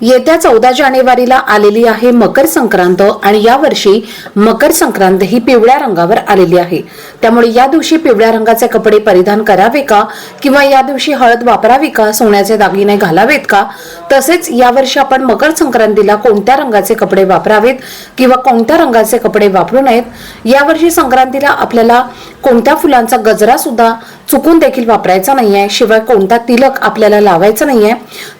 येत्या चौदा जानेवारीला आलेली आहे मकर संक्रांत आणि या वर्षी मकर संक्रांत ही पिवळ्या रंगावर आलेली आहे. त्यामुळे या दिवशी पिवळ्या रंगाचे कपडे परिधान करावे का? किंवा या दिवशी हळद वापरावी का? सोन्याचे दागिने घालावेत का? तसेच यावर्षी आपण मकर संक्रांतीला कोणत्या रंगाचे कपडे वापरावेत किंवा कोणत्या रंगाचे कपडे वापरू नयेत? यावर्षी संक्रांतीला आपल्याला कोणत्या फुलांचा गजरा सुद्धा चुकून देखील वापरायचा नाहीये शिवाय कोणता तिलक आपल्याला लावायचा नाहीये.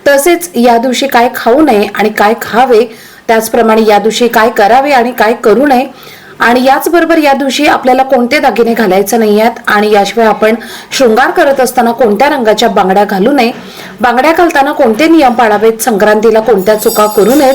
तसेच या दिवशी काय खाऊ नये आणि काय खावे त्याचप्रमाणे या दिवशी काय करावे आणि काय करू नये. आणि याचबरोबर या दिवशी आपल्याला कोणते दागिने घालायचे नाही आहेत आणि याशिवाय आपण शृंगार करत असताना कोणत्या रंगाच्या बांगड्या घालू नये. बांगड्या घालताना कोणते नियम पाळावेत संक्रांतीला कोणत्या चुका करू नयेत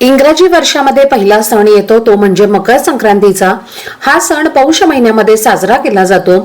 इंग्रजी वर्षामध्ये पहिला सण येतो तो म्हणजे मकर संक्रांतीचा. हा सण पौष महिन्यामध्ये साजरा केला जातो.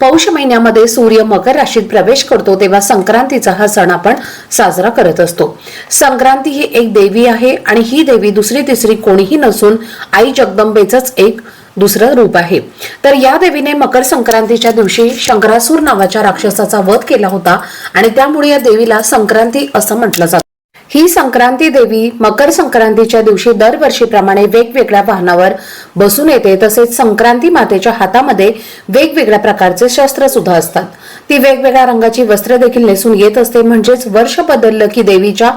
पौष महिन्यामध्ये सूर्य मकर राशीत प्रवेश करतो तेव्हा संक्रांतीचा हा सण आपण साजरा करत असतो. संक्रांती ही एक देवी आहे आणि ही देवी दुसरी तिसरी कोणीही नसून आई जगदंबेचंच एक दुसरं रूप आहे. तर या देवीने मकर संक्रांतीच्या दिवशी शंकरासूर नावाच्या राक्षसाचा वध केला होता आणि त्यामुळे या देवीला संक्रांती असं म्हटलं जातं. ही संक्रांती देवी मकर संक्रांतीच्या दिवशी दरवर्षीप्रमाणे वेगवेगळ्या वाहनावर बसून येते. तसेच संक्रांती मातेच्या हातामध्ये वेगवेगळ्या प्रकारचे शस्त्र सुद्धा असतात. ती वेगवेगळ्या रंगाची वस्त्र देखील नेसून येत असते. म्हणजेच वर्ष बदललं की देवीच्या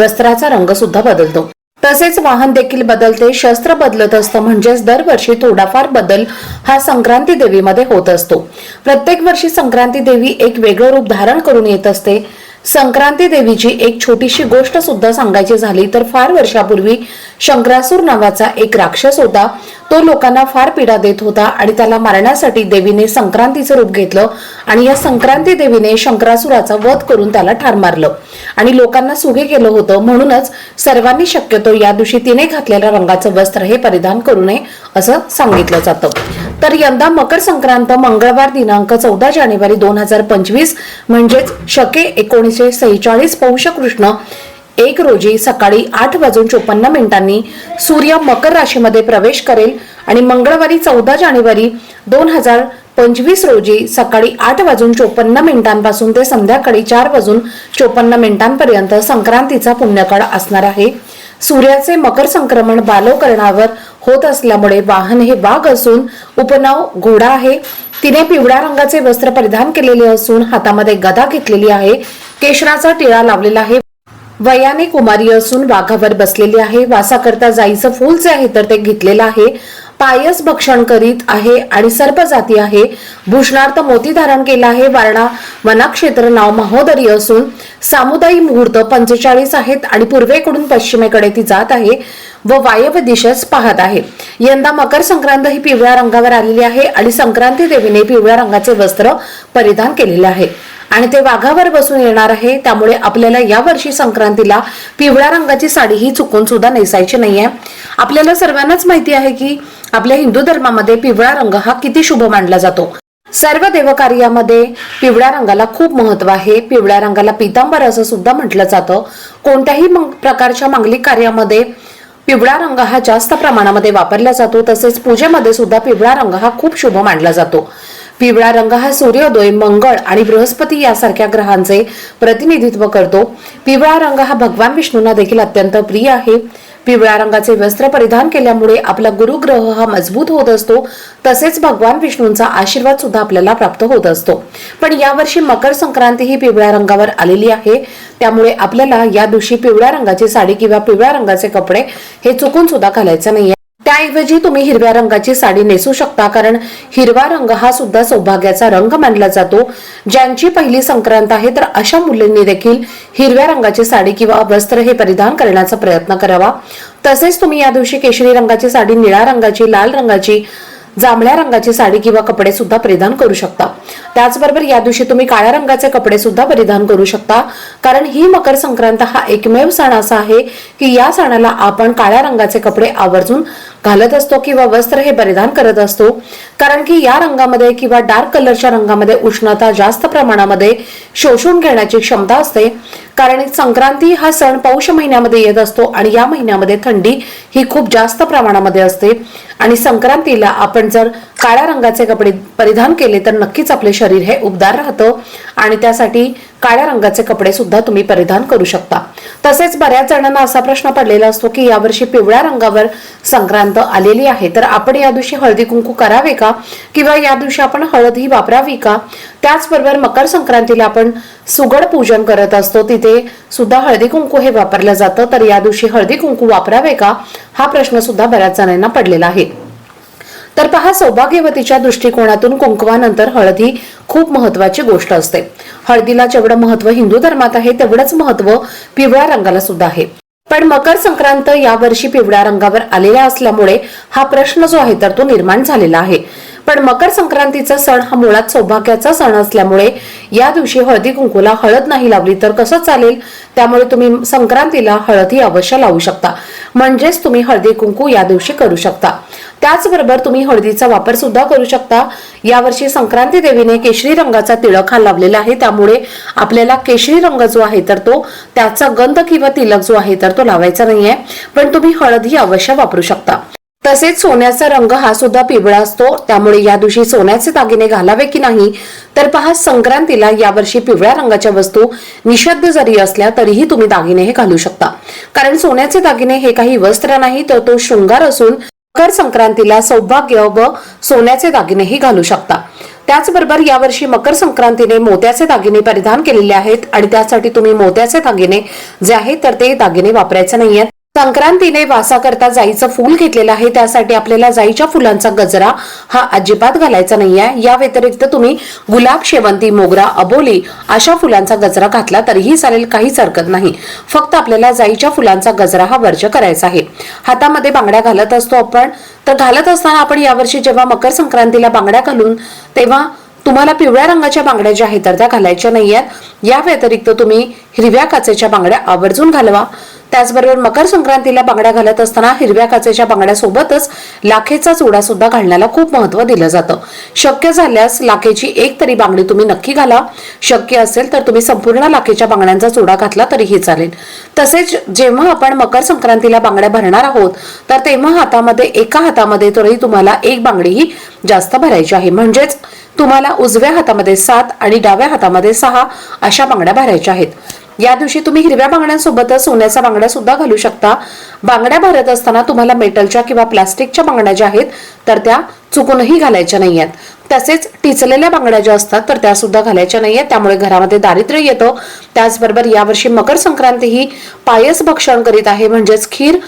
वस्त्राचा रंग सुद्धा बदलतो. तसेच वाहन देखील बदलते. शस्त्र बदलत असतं. म्हणजेच दरवर्षी थोडाफार बदल हा संक्रांती देवीमध्ये होत असतो. प्रत्येक वर्षी संक्रांती देवी एक वेगळं रूप धारण करून येत असते. संक्रांती देवीची एक छोटीशी गोष्ट सुद्धा सांगायची झाली तर फार वर्षापूर्वी शंकरासूर नावाचा एक राक्षस होता. तो लोकांना फार पीडा देत होता आणि त्याला मारण्यासाठी देवीने संक्रांतीचं रूप घेतलं आणि या संक्रांती देवीने शंकरासुराचा वध करून त्याला ठार मारलं. आणि लोकांना सुगे केलं होतं. म्हणूनच सर्वांनी शक्यतो या दिवशी तिने घातलेल्या रंगाचं वस्त्र हे परिधान करू नये असं सांगितलं जातं. तर यंदा मकर संक्रांत मंगळवार दिनांक चौदा जानेवारी दोन हजार पंचवीस म्हणजेच शके एकोणीसशे सेहेचाळीस पौष कृष्ण एक रोजी सकाळी आठ वाजून चोपन्न मिनिटांनी सूर्य मकर राशीमध्ये प्रवेश करेल आणि मंगळवारी चौदा जानेवारी दोन हजार पंचवीस रोजी सकाळी आठ वाजून चोपन्न मिनिटांपासून ते संध्याकाळी चार वाजून चोपन्न मिनिटांपर्यंत संक्रांतीचा पुण्यकाळ असणार आहे. सूर्याचे मकर संक्रमण बालवकरणावर होत असल्यामुळे वाहन हे वाघ असून उपनाव घोडा आहे. तिने पिवळ्या रंगाचे वस्त्र परिधान केलेले असून हातामध्ये गदा घेतलेली आहे. केशराचा टिळा लावलेला आहे. वयाने कुमारी असून वाघावर बसलेली आहे. वासाकरता जाईचं फूल जे आहे तर ते घेतलेलं आहे. पायस भक्षण करीत आहे आणि सर्प जाती आहे. भूषणार्थ मोती धारण केला आहे. वारणा वनाक्षेत्र नाव महोदरी असून सामुदायिक मुहूर्त पंचेचाळीस आहेत आणि पूर्वेकडून पश्चिमेकडे ती जात आहे व वायव्य दिशेस पाहत आहे. यंदा मकर संक्रांत ही पिवळ्या रंगावर आलेली आहे आणि संक्रांती देवीने पिवळ्या रंगाचे वस्त्र परिधान केलेले आहे. आणि ते वाघावर बसून येणार आहे. त्यामुळे आपल्याला या वर्षी संक्रांतीला पिवळ्या रंगाची साडी ही चुकून सुद्धा नेसायची नाहीये. आपल्याला सर्वांनाच माहिती आहे की आपल्या हिंदू धर्मामध्ये पिवळा रंग हा किती शुभ मानला जातो. सर्व देवकार्यामध्ये पिवळ्या रंगाला खूप महत्त्व आहे. पिवळ्या रंगाला पितांबर असं सुद्धा म्हटलं जातं. कोणत्याही प्रकारच्या मांगलिक कार्यामध्ये पिवळा रंग हा जास्त प्रमाणामध्ये वापरला जातो. तसेच पूजेमध्ये सुद्धा पिवळा रंग हा खूप शुभ मानला जातो. पिवळा रंग हा सूर्योदय मंगळ आणि बृहस्पती यासारख्या ग्रहांचे प्रतिनिधित्व करतो. पिवळा रंग हा भगवान विष्णूंना देखील अत्यंत प्रिय आहे. पिवळ्या रंगाचे वस्त्र परिधान केल्यामुळे आपला गुरुग्रह हा मजबूत होत असतो. तसेच भगवान विष्णूंचा आशीर्वाद सुद्धा आपल्याला प्राप्त होत असतो. पण यावर्षी मकर संक्रांती ही पिवळ्या रंगावर आलेली आहे. त्यामुळे आपल्याला या दिवशी पिवळ्या रंगाची साडी किंवा पिवळ्या रंगाचे कपडे हे चुकून सुद्धा घालायचं नाहीये. त्याऐवजी तुम्ही हिरव्या रंगाची साडी नेसू शकता कारण हिरवा रंग हा सुद्धा सौभाग्याचा रंग मानला जातो. ज्यांची पहिली संक्रांत आहे तर अशा मुलींनी देखील हिरव्या रंगाची साडी किंवा वस्त्र हे परिधान करण्याचा प्रयत्न करावा. तसेच तुम्ही या दिवशी केशरी रंगाची साडी निळ्या रंगाची लाल रंगाची जांभळ्या रंगाची साडी किंवा कपडे सुद्धा परिधान करू शकता. त्याचबरोबर या दिवशी तुम्ही काळ्या रंगाचे कपडे सुद्धा परिधान करू शकता. कारण ही मकर संक्रांत हा एकमेव सण असा आहे की या सणाला आपण काळ्या रंगाचे कपडे आवर्जून घालत असतो किंवा वस्त्र हे परिधान करत असतो. कारण की या रंगामध्ये किंवा डार्क कलरच्या रंगामध्ये उष्णता जास्त प्रमाणामध्ये शोषून घेण्याची क्षमता असते. कारण संक्रांती हा सण पौष महिन्यामध्ये येत असतो आणि या महिन्यामध्ये थंडी ही खूप जास्त प्रमाणामध्ये असते. आणि संक्रांतीला आपण जर काळ्या रंगाचे कपडे परिधान केले तर नक्कीच आपले शरीर हे उबदार राहतं. आणि त्यासाठी काळ्या रंगाचे कपडे सुद्धा तुम्ही परिधान करू शकता. तसेच बऱ्याच जणांना असा प्रश्न पडलेला असतो की यावर्षी पिवळ्या रंगावर संक्रांत आलेली आहे. तर आपण या दिवशी हळदी कुंकू करावे का? किंवा या दिवशी आपण हळद ही वापरावी का? त्याचबरोबर मकर संक्रांतीला आपण सुगड पूजन करत असतो. तिथे सुद्धा हळदी कुंकू हे वापरलं जातं. तर या दिवशी हळदी कुंकू वापरावे का? हा प्रश्न सुद्धा बऱ्याच जणांना पडलेला आहे. तर पहा सौभाग्यवतीच्या दृष्टिकोनातून कुंकवानंतर हळदी खूप महत्वाची गोष्ट असते. हळदीला जेवढं महत्त्व हिंदू धर्मात आहे तेवढंच महत्त्व पिवळ्या रंगाला सुद्धा आहे. पण मकर संक्रांत यावर्षी पिवळ्या रंगावर आलेला असल्यामुळे हा प्रश्न जो आहे तर तो निर्माण झालेला आहे. पण मकर संक्रांतीचा सण हा मुळात सौभाग्याचा सण असल्यामुळे या दिवशी हळदी कुंकूला हळद नाही लावली तर कसं चालेल? त्यामुळे तुम्ही संक्रांतीला हळद ही अवश्य लावू शकता. म्हणजेच तुम्ही हळदी कुंकू या दिवशी करू शकता. त्याचबरोबर तुम्ही हळदीचा वापर सुद्धा करू शकता. यावर्षी संक्रांती देवीने केशरी रंगाचा तिळक हा लावलेला आहे. त्यामुळे आपल्याला केशरी रंग जो आहे तर तो त्याचा गंध किंवा तिलक जो आहे तर तो लावायचा नाहीये. पण तुम्ही हळद ही अवश्य वापरू शकता. तसेच सोन्याचा रंग हा सुद्धा पिवळा असतो. त्यामुळे या दिवशी सोन्याचे दागिने घालावे की नाही? तर पहा संक्रांतीला यावर्षी पिवळ्या रंगाच्या वस्तू निषिद्ध जरी असल्या तरीही तुम्ही दागिने हे घालू शकता. कारण सोन्याचे दागिने हे काही वस्त्र नाही तर तो शृंगार असून मकर संक्रांतीला सौभाग्य व सोन्याचे दागिनेही घालू शकता. त्याचबरोबर यावर्षी मकर संक्रांतीने मोत्याचे दागिने परिधान केलेले आहेत आणि त्यासाठी तुम्ही मोत्याचे दागिने जे आहेत तर ते दागिने वापरायचे नाही आहेत संक्रांतीने वासाकरता जाईचं फूल घेतलेलं आहे. त्यासाठी आपल्याला जाईच्या फुलांचा गजरा हा अजिबात घालायचा नाहीये. या व्यतिरिक्त तुम्ही गुलाब शेवंती मोगरा अबोली अशा फुलांचा गजरा घातला तरीही चालेल काहीच हरकत नाही. फक्त आपल्याला जाईच्या फुलांचा गजरा हा वर्ज करायचा आहे. हातामध्ये बांगड्या घालत असतो आपण. तर घालत असताना आपण यावर्षी जेव्हा मकर संक्रांतीला बांगड्या घालून तेव्हा तुम्हाला पिवळ्या रंगाच्या बांगड्या ज्या आहेत तर त्या घालायच्या नाहीयेत. या व्यतिरिक्त तुम्ही हिरव्या काचेच्या बांगड्या आवर्जून घालवा. त्याचबरोबर मकर संक्रांतीला बांगड्या घालत असताना हिरव्या काचेच्या बांगड्यासोबतच लाखेचा चुडा सुद्धा घालण्याला खूप महत्त्व दिलं जातं. शक्य झाल्यास लाखेची एक तरी बांगडी तुम्ही नक्की घाला. शक्य असेल तर तुम्ही संपूर्ण लाखेच्या बांगड्यांचा चुडा घातला तरीही चालेल. तसेच जेव्हा आपण मकर संक्रांतीला बांगड्या भरणार आहोत तर तेव्हा हातामध्ये एका हातामध्ये तरी तुम्हाला एक बांगडी ही जास्त भरायची आहे. म्हणजेच तुम्हाला उजव्या हातामध्ये सात आणि डाव्या हातामध्ये सहा अशा बांगड्या भरायच्या आहेत. या दिवशी तुम्ही हिरव्या बांगड्यांसोबतच सोन्याच्या बांगड्या सुद्धा घालू शकता. बांगड्या भरत असताना तुम्हाला मेटलच्या किंवा प्लास्टिकच्या बांगड्या ज्या आहेत तर त्या चुकूनही घालायच्या नाही आहेत तसेच टिचलेल्या बांगड्या ज्या असतात तर त्या सुद्धा घालायच्या नाही आहेत त्यामुळे घरामध्ये दारिद्र्य येतं. त्याचबरोबर यावर्षी मकर संक्रांती ही पायस भक्षण करीत आहे. म्हणजेच खीर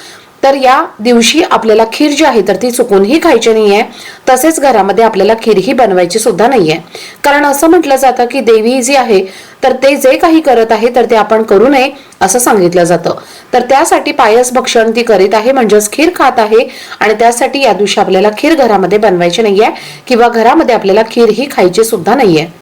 तर या दिवशी आपल्याला खीर जी आहे तर ती चुकूनही खायची नाही आहे तसेच घरामध्ये आपल्याला खीरही बनवायची सुद्धा नाही आहे कारण असं म्हटलं जातं की देवी जी आहे तर ते जे काही करत आहे तर ते आपण करू नये असं सांगितलं जातं. तर त्यासाठी पायस भक्षण ती करीत आहे म्हणजेच खीर खात आहे आणि त्यासाठी या दिवशी आपल्याला खीर घरामध्ये बनवायची नाही आहे किंवा घरामध्ये आपल्याला खीर ही खायची सुद्धा नाही आहे